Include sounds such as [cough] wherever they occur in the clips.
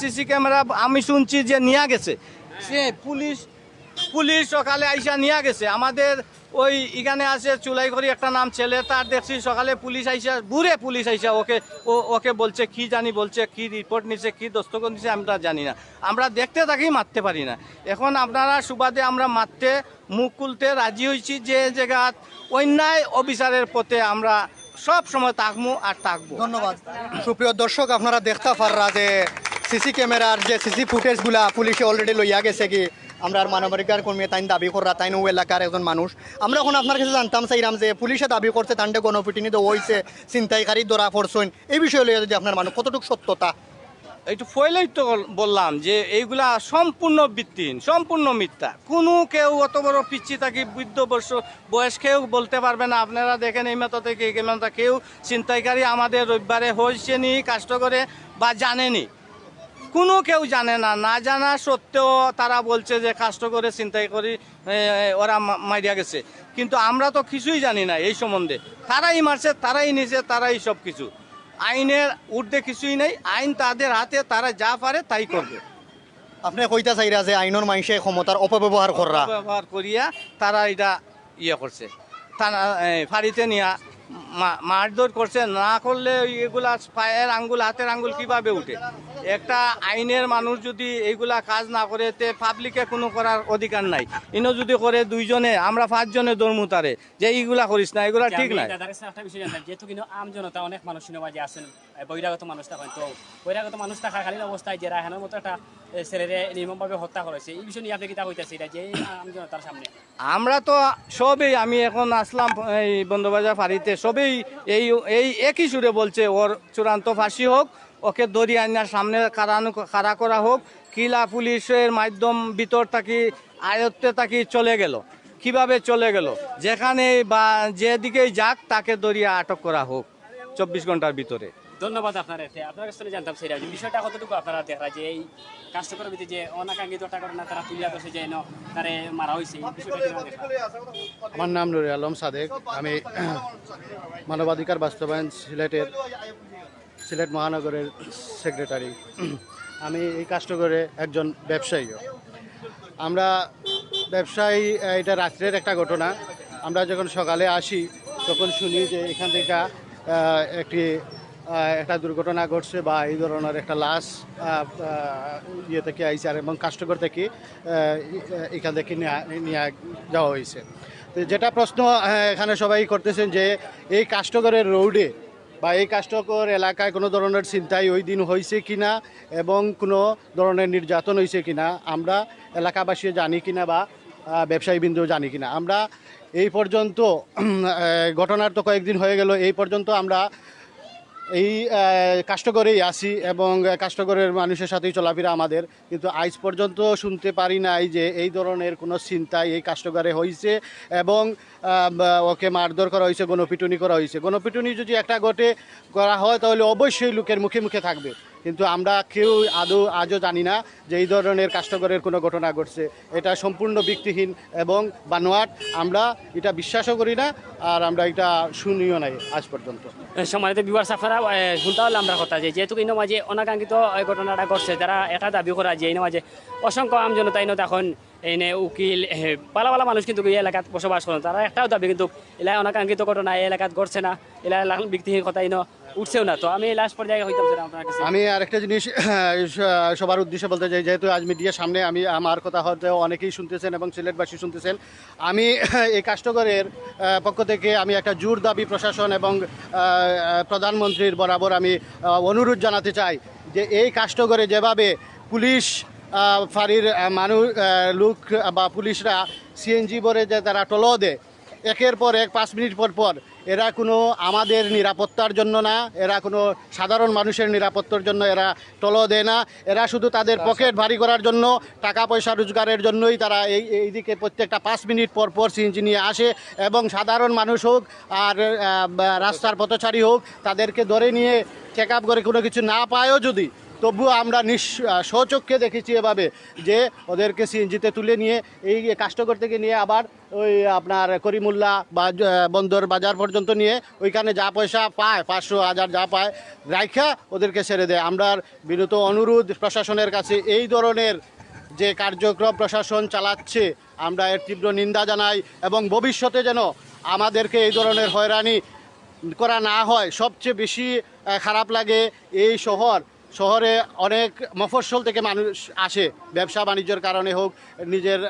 CC camera, আমি শুনছি যে নিয়ে গেছে। সে পুলিশ পুলিশ সকালে আইসা নিয়ে গেছে। আমাদের ওই এখানে আছে চুলাইঘড়ি একটা নাম ছেলে, তার দেখছি সকালে পুলিশ আইসা, বুড়ে পুলিশ আইসা ওকে, ও, ওকে বলছে, কি জানি বলছে, কি রিপোর্ট নিছে, কি দস্তখত নিছে আমরা জানি না। আমরা দেখতে থাকি, মারতে পারি না। এখন আপনারা সুবাদে আমরা মারতে, মুখ খুলতে রাজি হয়েছি যে জায়গা, অন্যায় অফিসারের পথে আমরা সব সময় তাকমু আর তাকবো ধন্যবাদ। সুপ্রিয় দর্শক, আপনারা দেখতে পাররা যে সিসি ক্যামেরার যে সিসি ফুটেজগুলা পুলিশে অলরেডি লইয়া গেছে কি, আমরা আর মানবাধিকার কর্মী তাইন দাবি করা তাইন ও এলাকার একজন মানুষ। আমরা এখন আপনার কাছে জানতাম চাইলাম যে পুলিশে দাবি করছে তান্ডে গণপিটিনি তো হয়েছে ছিনতাইকারী ধরা পড়ছেন। এই বিষয়ে লইয়া যদি আপনার মানুষ, কতটুকু সত্যতা? একটু পয়লাই তো বললাম যে এইগুলা সম্পূর্ণ ভিত্তিহীন সম্পূর্ণ মিথ্যা। কোনো কেউ অত বড় পিচ্ছি থাকি বৃদ্ধ বর্ষ বয়স কেউ বলতে পারবে না। আপনারা দেখেন এই মাথা থেকে এই মাথা কেউ চিন্তাইকারী আমাদের রবিবারে হয়েছে নি কাষ্ট করে বা জানেনি। কোনো কেউ জানে না। না জানা সত্ত্বেও তারা বলছে যে কাষ্ট করে চিন্তাই করি ওরা মা- মাইরিয়া গেছে। কিন্তু আমরা তো কিছুই জানি না এই সম্বন্ধে। তারাই মারছে তারাই নিছে তারাই সব কিছু আইনের ঊর্ধ্বে কিছুই নেই আইন তাদের হাতে তারা যা পারে তাই করবে। আপনি কইতা চাইরা যে আইনের মানুষে ক্ষমতার অপব্যবহার করা ব্যবহার করিয়া তারা এটা ইয়ে করছে। এ, ফাঁড়িতে নিয়া মারধর করছে। না করলে এগুলা পায়ের আঙ্গুল হাতের আঙ্গুল কীভাবে উঠে? একটা আইনের মানুষ যদি এইগুলা কাজ না করে তে পাবলিকে কোনো করার অধিকার নাই। ইনো যদি করে দুইজনে আমরা পাঁচজনে দৌড়মু তারে যে এইগুলা করিস না এগুলা ঠিক নাই। একটা বিষয় জানতাম যেহেতু কিন্তু আম জনতা অনেক মানুষ সিনেমাজে আছেন এ, বহিরাগত মানুষ থাকেন তো বহিরাগত মানুষ থাকাকালীন অবস্থায় যে রায়হানের মতো একটা ছেলেরে নির্মমভাবে হত্যা করেছে এই বিষয় নিয়ে আপনি কিতা হইতেছে এটা যে আম জনতার সামনে। আমরা তো সবেই আমি এখন আসলাম এই বন্ধবাজার ফাঁড়িতে সবেই এই এই একই সুরে বলছে ওর চূড়ান্ত ফাঁসি হোক ওকে দড়িয়ে আইনার সামনে কারানো কারা করা হোক। কিলা পুলিশের মাধ্যম ভিতর থাকি আয়ত্তে থাকি চলে গেল। কীভাবে চলে গেল? যেখানে বা যেদিকেই যাক তাকে দড়িয়ে আটক করা হোক। চব্বিশ ঘণ্টার ভিতরে। ধন্যবাদ আপনার। এতে আপনার কাছে জানতাম সেটা। বিষয়টা কতটুকু আপনারা দেখা যে এই কাষ্টকরের ভিতরে যে অনাকাঙ্ক্ষিত টাকা না তারা তুলিয়া যে তারে মারা হয়েছে? আমার নাম নুরে আলম সাদেক। আমি [clears throat] মানবাধিকার বাস্তবায়ন সিলেটের সিলেট মহানগরের সেক্রেটারি আমি এই কাজটা করে একজন ব্যবসায়ীও। আমরা ব্যবসায়ী, এটা রাত্রের একটা ঘটনা। আমরা যখন সকালে আসি, তখন শুনি যে এখান থেকে একটি একটা দুর্ঘটনা ঘটছে বা এই ধরনের একটা লাশ ইয়ে থেকে আইসে আর এবং কাষ্টকর থেকে এখান থেকে নেয়া- যাওয়া হয়েছে। তো যেটা প্রশ্ন এখানে সবাই করতেছেন যে, এই কাষ্টকরের রোডে বা এই কাষ্টকর এলাকায় কোনো ধরনের চিন্তাই ওই দিন হয়েছে কিনা এবং কোনো ধরনের নির্যাতন হয়েছে কিনা, আমরা এলাকাবাসী জানি কিনা বা ব্যবসায়ী ব্যবসায়ীবৃন্দ জানি কিনা। আমরা এই পর্যন্ত ঘটনার তো কয়েকদিন হয়ে গেল, এই পর্যন্ত আমরা এই কাষ্টকরেই আসি এবং কাষ্টকরের মানুষের সাথেই চলাফেরা আমাদের। কিন্তু আজ পর্যন্ত শুনতে পারি নাই যে এই ধরনের কোনো চিন্তাই এই কাষ্টকরে হয়েছে এবং ওকে মারধর করা হয়েছে গণপিটুনি করা হয়েছে গণপিটুনি যদি একটা গটে করা হয়, তাহলে অবশ্যই লোকের মুখে মুখে থাকবে। কিন্তু আমরা কেউ আদৌ আজও জানি না যে এই ধরনের কাষ্টকরের কোনো ঘটনা ঘটছে। এটা সম্পূর্ণ ভিত্তিহীন এবং বানোয়াট। আমরা এটা বিশ্বাসও করি না আর আমরা এটা শুনিও নাই আজ পর্যন্ত। সম্মানিত আপনারা এ, শুনতে হলে আমরা কথা যে যেহেতু ইনো মাঝে অনাকাঙ্ক্ষিত এই ঘটনাটা ঘটছে তারা এটা দাবি করা যে ইনো মাঝে অসংখ্য আম জনতা ইনো তখন এনে উকিল পালা পালা মানুষ কিন্তু এই এলাকাত বসবাস করেন। তারা একটাও দাবি কিন্তু এলাকায় অনাকাঙ্ক্ষিত ঘটনা এই এলাকাত ঘটছে না। এলাকা ব্যক্তিহীন কথা ইনো উঠছেও না, তো আমি লাস্ট পর্যায়ে হইতাম স্যার আপনার কাছে। আমি আরেকটা জিনিস সবার উদ্দেশ্যে বলতে চাই, যেহেতু আজ মিডিয়ার সামনে আমি আমার কথা হয়তো অনেকেই শুনতেছেন এবং সিলেটবাসী শুনতেছেন, আমি এই কাষ্টকরের পক্ষ থেকে আমি একটা জোর দাবি প্রশাসন এবং প্রধানমন্ত্রীর বরাবর আমি অনুরোধ জানাতে চাই যে এই কাষ্টকরে যেভাবে পুলিশ ফাঁড়ির মানুষ লোক বা পুলিশরা সিএনজি ভরে যে তারা টলো দেয়, একের পর এক, পাঁচ মিনিট পর পর এরা কোনো আমাদের নিরাপত্তার জন্য না এরা কোনো সাধারণ মানুষের নিরাপত্তার জন্য এরা টলো দেয় না। এরা শুধু তাদের পকেট ভারী করার জন্য টাকা পয়সা রোজগারের জন্যই তারা এই এইদিকে প্রত্যেকটা পাঁচ মিনিট পর পর সিএনজি নিয়ে আসে এবং সাধারণ মানুষ হোক আর রাস্তার পথচারী হোক তাদেরকে ধরে নিয়ে চেক আপ করে কোনো কিছু না পায়ও যদি তবুও আমরা নিঃ স্বচক্ষে দেখেছি এভাবে যে ওদেরকে সিএনজিতে তুলে নিয়ে এই কাস্টকর থেকে নিয়ে আবার ওই আপনার করিমুল্লা বা বন্দর বাজার পর্যন্ত নিয়ে ওইখানে যা পয়সা পায়, পাঁচশো হাজার যা পায়, রাইখা ওদেরকে ছেড়ে দেয়। আমরা বিনত অনুরোধ প্রশাসনের কাছে, এই ধরনের যে কার্যক্রম প্রশাসন চালাচ্ছে, আমরা এর তীব্র নিন্দা জানাই এবং ভবিষ্যতে যেন আমাদেরকে এই ধরনের হয়রানি করা না হয়, সবচেয়ে বেশি খারাপ লাগে এই শহর শহরে অনেক মফস্বল থেকে মানুষ আসে, ব্যবসা বাণিজ্যের কারণে হোক, নিজের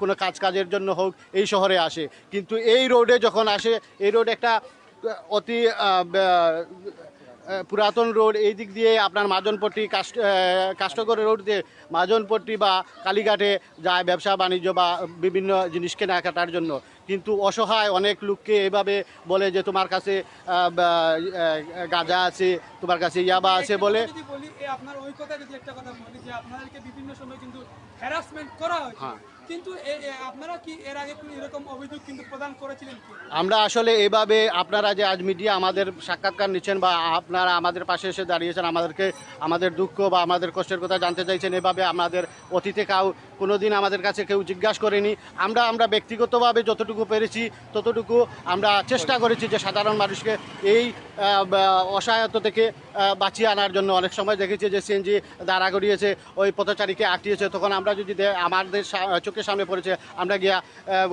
কোনো কাজ কাজের জন্য হোক, এই শহরে আসে। কিন্তু এই রোডে যখন আসে, এই রোড একটা অতি পুরাতন রোড এই দিক দিয়ে আপনার মাজনপট্টি কাষ্ট আহ, কাষ্টকরের রোড দিয়ে মাজনপট্টি বা কালীঘাটে যায় ব্যবসা বাণিজ্য বা বিভিন্ন জিনিস কেনাকাটার জন্য কিন্তু অসহায় অনেক লোককে এভাবে বলে যে তোমার কাছে গাঁজা আছে তোমার কাছে ইয়াবা আছে বলে আপনার ওই কথা যদি একটা কথা বলি যে আপনাদেরকে বিভিন্ন সময় কিন্তু হ্যারাসমেন্ট করা হ্যাঁ। আমরা আসলে এভাবে আপনারা যে আজ মিডিয়া আমাদের সাক্ষাৎকার নিচ্ছেন বা আপনারা আমাদের পাশে এসে দাঁড়িয়েছেন, আমাদেরকে আমাদের দুঃখ বা আমাদের কষ্টের কথা জানতে চাইছেন, এভাবে আমাদের অতীতে কাউ কোনো দিন আমাদের কাছে কেউ জিজ্ঞাসা করেনি। আমরা আমরা ব্যক্তিগতভাবে যতটুকু পেরেছি, ততটুকু আমরা চেষ্টা করেছি যে সাধারণ মানুষকে এই অসহায়ত্ব থেকে বাঁচিয়ে আনার জন্য অনেক সময় দেখেছি যে সিএনজি দাঁড়া গড়িয়েছে, ওই পথচারীকে আটকিয়েছে। তখন আমরা যদি আমাদের চোখের সামনে পড়েছে, আমরা গিয়া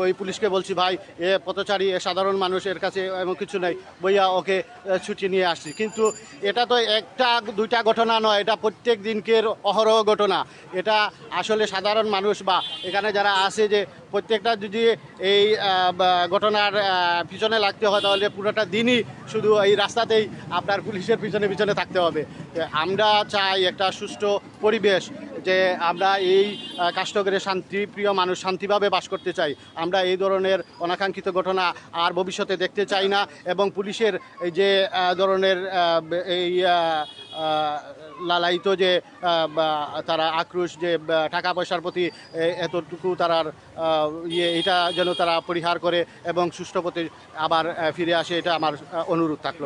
ওই পুলিশকে বলছি, ভাই, এ পথচারী সাধারণ মানুষ, এর কাছে এমন কিছু নেই। বইয়া ওকে ছুটিয়ে নিয়ে আসছি। কিন্তু এটা তো একটা, দুইটা ঘটনা নয়, এটা প্রত্যেক দিনকের অহরহ ঘটনা। এটা আসলে সাধারণ মানুষ বা এখানে যারা আছে যে প্রত্যেকটা যদি এই ঘটনার পিছনে লাগতে হয়, তাহলে পুরোটা দিনই শুধু এই রাস্তাতেই আপনার পুলিশের পিছনে পিছনে থাকতে হবে। আমরা চাই একটা সুষ্ঠু পরিবেশ, যে আমরা এই কাষ্টগরে শান্তিপ্রিয় মানুষ শান্তিভাবে বাস করতে চাই। আমরা এই ধরনের অনাকাঙ্ক্ষিত ঘটনা আর ভবিষ্যতে দেখতে চাই না এবং পুলিশের যে ধরনের এই লালায়িত যে তারা আক্রোশ যে টাকা পয়সার প্রতি এতটুকু তারার ইয়ে এটা যেন তারা পরিহার করে এবং সুষ্ঠু পথে আবার ফিরে আসে এটা আমার অনুরোধ থাকল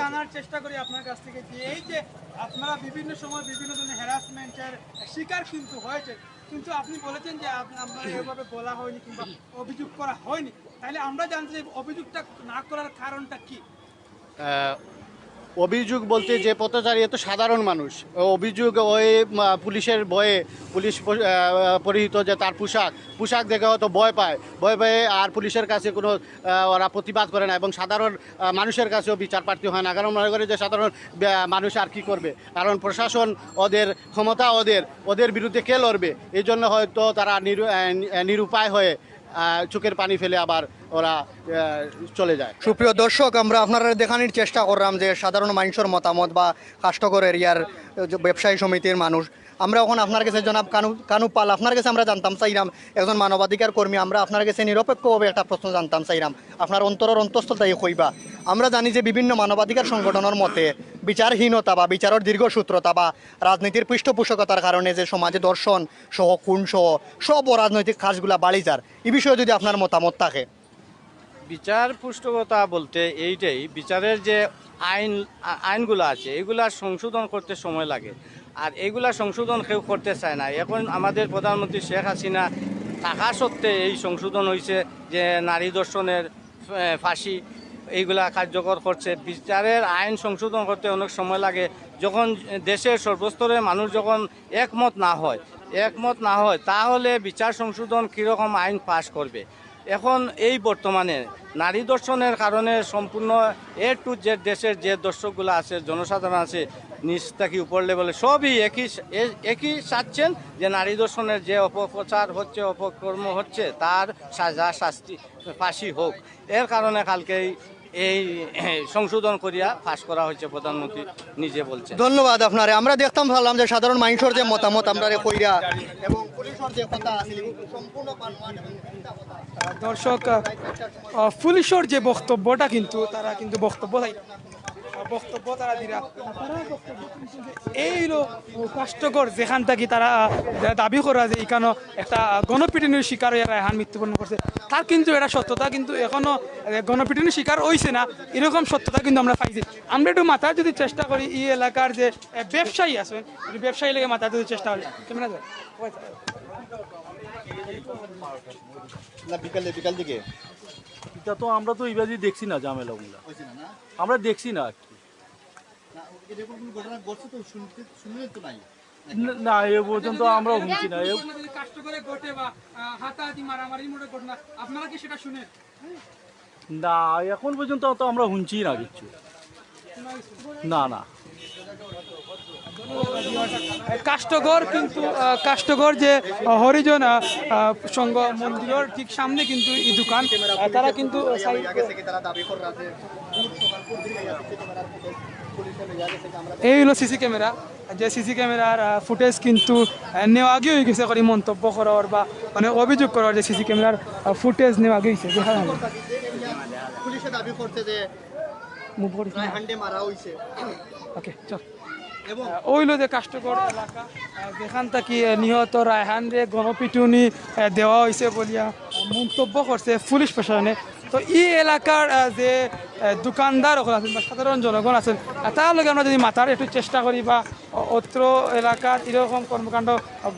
জানার চেষ্টা করি আপনার কাছ থেকে যে এই যে আপনারা বিভিন্ন সময় বিভিন্ন ধরনের হ্যারাসমেন্টের শিকার কিন্তু হয়েছে কিন্তু আপনি বলেছেন যে আপনার এভাবে বলা হয়নি কিংবা অভিযোগ করা হয়নি। তাহলে আমরা জানতে চাই অভিযোগটা না করার কারণটা কি? অভিযোগ বলতে যে পথচারী এত সাধারণ মানুষ। অভিযোগ ওই পুলিশের ভয়ে পুলিশ পরিহিত যে তার পোশাক পোশাক দেখে হয়তো ভয় পায়। ভয় পেয়ে আর পুলিশের কাছে কোনো ওরা প্রতিবাদ করে না এবং সাধারণ মানুষের কাছেও বিচার প্রার্থী হয় না। কারণ মনে করে যে সাধারণ মানুষ আর কি করবে? কারণ প্রশাসন ওদের, ক্ষমতা ওদের ওদের বিরুদ্ধে কে লড়বে? এই জন্য হয়তো তারা নিরু- নিরুপায় হয়ে চোখের পানি ফেলে আবার ওরা চলে যায়। সুপ্রিয় দর্শক, আমরা আপনারা দেখানোর চেষ্টা করলাম যে সাধারণ মানুষের মতামত বা কাষ্টকর এরিয়ার ব্যবসায়ী সমিতির মানুষ। আমরা এখন আপনার কাছে জনাব কানু কানু পাল আপনার কাছে আমরা জানতাম চাইরাম একজন মানবাধিকার কর্মী, আমরা আপনার কাছে নিরপেক্ষভাবে একটা প্রশ্ন জানতাম চাইরাম আপনার অন্তরের অন্তঃস্থতাই কইবা আমরা জানি যে বিভিন্ন মানবাধিকার সংগঠনের মতে বিচারহীনতা বা বিচারের দীর্ঘসূত্রতা বা রাজনীতির পৃষ্ঠপোষকতার কারণে যে সমাজে দর্শন সহ, খুন সহ, সব অরাজনৈতিক কাজগুলা বাড়ি যার। এই বিষয়ে যদি আপনার মতামত থাকে। বিচার পুষ্টকতা বলতে এইটাই, বিচারের যে আইন, আইনগুলো আছে, এগুলা সংশোধন করতে সময় লাগে। আর এগুলা সংশোধন কেউ করতে চায় না। এখন আমাদের প্রধানমন্ত্রী শেখ হাসিনা থাকা সত্ত্বে এই সংশোধন হয়েছে যে নারী দর্শনের ফাঁসি, এইগুলা কার্যকর করছে। বিচারের আইন সংশোধন করতে অনেক সময় লাগে। যখন দেশের সর্বস্তরের মানুষ যখন একমত না হয়, একমত না হয়, তাহলে বিচার সংশোধন কীরকম আইন পাশ করবে? এখন এই বর্তমানে নারী দর্শনের কারণে সম্পূর্ণ এ টু জেড দেশের যে দর্শকগুলো আছে, জনসাধারণ আছে নিচ থেকে উপর লেভেলে সবই একই একই চাচ্ছেন যে নারী দর্শনের যে অপপ্রচার হচ্ছে, অপকর্ম হচ্ছে, তার সাজা শাস্তি, ফাঁসি হোক। এর কারণে কালকেই এই সংশোধন করিয়া পাশ করা হয়েছে প্রধানমন্ত্রী নিজে বলছে ধন্যবাদ আপনারে। আমরা দেখতাম, ভাবলাম যে সাধারণ মানুষের যে মতামত আমরা রে কইরা এবং কথা। দর্শক পুলিশের যে বক্তব্যটা কিন্তু তারা কিন্তু বক্তব্য বক্তব্য তারা দিরা। এই কষ্টকর যেখান থেকে তারা দাবি করা যে এখানে একটা গণপিটুনির শিকার হয়ে রায়হান মৃত্যুবরণ করছে। তার কিন্তু এটা সত্যতা, কিন্তু এখনও গণপিটুনির শিকার হয়েছে না, এরকম সত্যতা কিন্তু আমরা পাইছি। আমরা একটু মাথার যদি চেষ্টা করি, এই এলাকার যে ব্যবসায়ী আছেন ব্যবসায়ী লেগে মাথার যদি চেষ্টা করি কেমন বিকালে, বিকাল দিকে। এটা তো আমরা তো এইবারই দেখছি না ঝামেলাগুলো। আমরা দেখছি না আর কি। না- না এ পর্যন্ত আমরা শুনছি না। না এখন পর্যন্ত তো আমরা শুনছি না কিচ্ছু না না। কাষ্টগর কিন্তু কাষ্টগর যে হরিজন সংঘ মন্দিরের ঠিক সামনে কিন্তু এই দোকান। তারা কিন্তু এই হলো সিসি ক্যামেরা। যে সিসি ক্যামেরার ফুটেজ কিন্তু নেওয়া আগে হয়ে গেছে করে মন্তব্য করার বা মানে অভিযোগ করার যে সিসি ক্যামেরার ফুটেজ নেওয়া আগে হয়েছে। দেখা দাবি করছে যে ওকে চল। ওইলো যে কাষ্টকর এলাকা যেখান থেকে নিহত রায়হান রে গণপিটুনি দেওয়া হয়েছে বলিয়া মন্তব্য করছে পুলিশ প্রশাসনে। তো এই এলাকার যে দোকানদার ওখানে আছেন বা সাধারণ জনগণ আছেন তার লগে আমরা যদি মাথার একটু চেষ্টা করি বা অত্র এলাকার এরকম কর্মকাণ্ড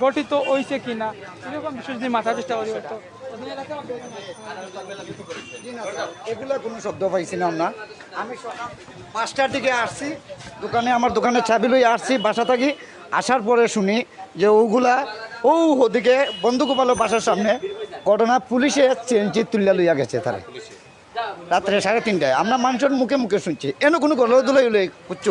গঠিত হয়েছে কিনা, এরকম বিষয় যদি মাথার চেষ্টা করি এগুলো কোনো শব্দ পাইছি না আমরা। আমি সকাল পাঁচটার দিকে আসছি, দোকানে, আমার দোকানে চাবি লই আসছি, বাসা থাকি। আসার পরে শুনি যে ওগুলা, ও ওদিকে বাসার সামনে ঘটনা, পুলিশে চেঞ্জি তুলিয়া লইয়া গেছে তারা। রাত্রে সাড়ে তিনটায়। আমরা মানুষের মুখে মুখে শুনছি। এনে কোনো গলো দুলাই উলাই, কুচ্ছু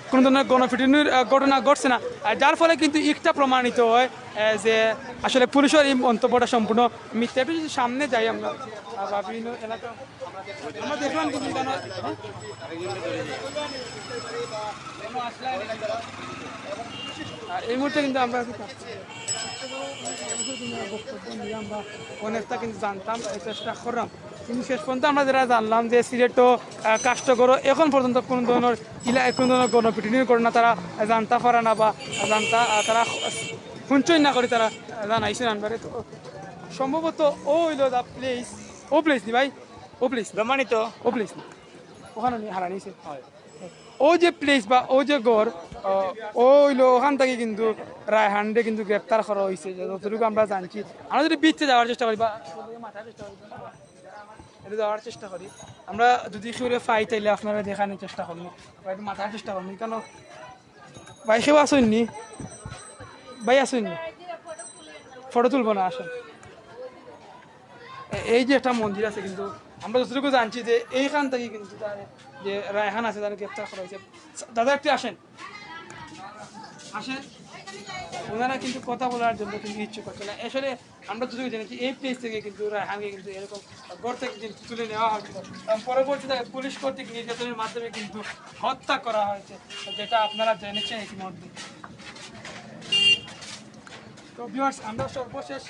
কোনো ধরনের গণপিটুনির ঘটনা ঘটছে না। যার ফলে কিন্তু একটা প্রমাণিত হয় যে আসলে পুলিশের এই মন্তব্যটা সম্পূর্ণ মিথ্যা। একটু সামনে যাই আমরা বিভিন্ন এলাকা, আমরা দেখলাম কিন্তু এই মুহূর্তে কিন্তু আমরা অনেকটা কিন্তু জানতাম চেষ্টা করলাম। কিন্তু শেষ পর্যন্ত আমরা যেটা জানলাম যে সিলেটও কাষ্টকরও এখন পর্যন্ত কোনো ধরনের ইলা কোনো ধরনের গণপিটুনির না তারা জানতে পারে না বা জানতা তারা শুনছই না করে তারা জানাইছে আনবারে তো সম্ভবত ও হইল দা প্লেস ও প্লেস নি ভাই? ও প্লেস প্রমাণিত ও প্লেস না। ওখানে নি হারা নিছে। ও যে প্লেস বা ও যে গড় আহ, ও হইল ওখান থেকে কিন্তু রায়হান্ডে কিন্তু গ্রেপ্তার করা হয়েছে যতটুকু আমরা জানছি। আমরা যদি বিচে যাওয়ার চেষ্টা করি বা যাওয়ার চেষ্টা করি। আমরা যদি সুরে পাই তাইলে আপনারা দেখানোর চেষ্টা করব মাথার চেষ্টা করব কেন ভাই সেও আসেননি ভাই আসেননি ফটো তুলবো না আসেন। এই যে একটা মন্দির আছে কিন্তু আমরা যতটুকু জানছি যে এইখান থেকে কিন্তু তার যে রায়হান আছে তার গ্রেপ্তার করা হয়েছে দাদা একটু আসেন। আসেন। ওনারা কিন্তু কথা বলার জন্য কিন্তু ইচ্ছুক হচ্ছে না। আসলে আমরা যতটুকু জেনেছি এই প্লেস থেকে কিন্তু রায়হানকে কিন্তু এরকম গড় থেকে কিন্তু তুলে নেওয়া হয়েছিল পরবর্তীতে পুলিশ কর্তৃক নির্যাতনের মাধ্যমে কিন্তু হত্যা করা হয়েছে, যেটা আপনারা জেনেছেন ইতিমধ্যে। তো ভিউয়ার্স আমরা সর্বশেষ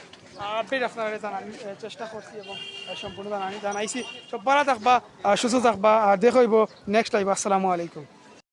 আপডেট আপনারা জানানি চেষ্টা করছি এবং সম্পূর্ণ জানানি জানাইছি। সব ভালো থাকবা সুস্থ থাকবা, আর দেখব নেক্সট লাইভ আসসালামু আলাইকুম।